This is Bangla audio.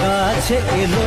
কাছে এলো।